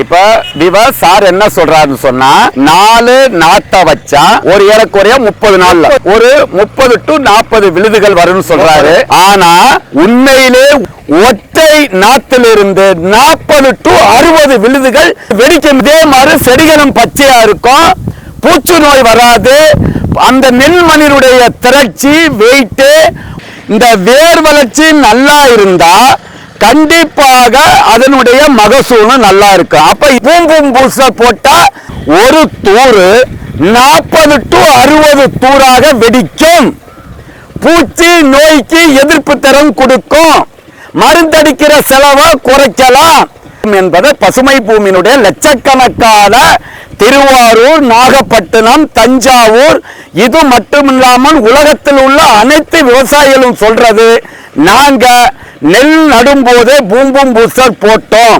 இப்ப விவ சார் என்ன சொல்றாருன்னு சொன்னா நாலு நாட்டை வச்சா ஒரு ஏறக்குறைய முப்பது நாள்ல. ஒரு முப்பது டு நாற்பது விழுதுகள் வரும்னு சொல்றாரு. ஆனா உண்மையிலே ஒற்றை நாத்திலிருந்து நாற்பது டு அறுபது விழுதுகள் வெடிக்கும். இதே மாதிரி செடிகளும் பச்சையா இருக்கும். பூச்சி நோய் வராது. அந்த நெல்மணியினுடைய திரட்சி வெயிட்டு இந்த வேர் வளர்ச்சி நல்லா இருந்தா கண்டிப்பாக அதனுடைய மகசூலும் நல்லா இருக்கும் அப்ப பூம்பும் பூச போட்டா ஒரு தூறு நாற்பது டு அறுபது தூராக வெடிக்கும். பூச்சி நோய்க்கு எதிர்ப்பு திறன் கொடுக்கும். மருந்தடிக்கிற செலவை குறைக்கலாம் என்பது பசுமை பூமியினுடைய லட்சக்கணக்கான திருவாரூர் நாகப்பட்டினம் தஞ்சாவூர் இது மட்டுமில்லாமல் உலகத்தில் உள்ள அனைத்து விவசாயிகளும் சொல்றது நாங்க நெல் நடும்போதே பூம்பும் பூஸ்டர் போட்டோம்.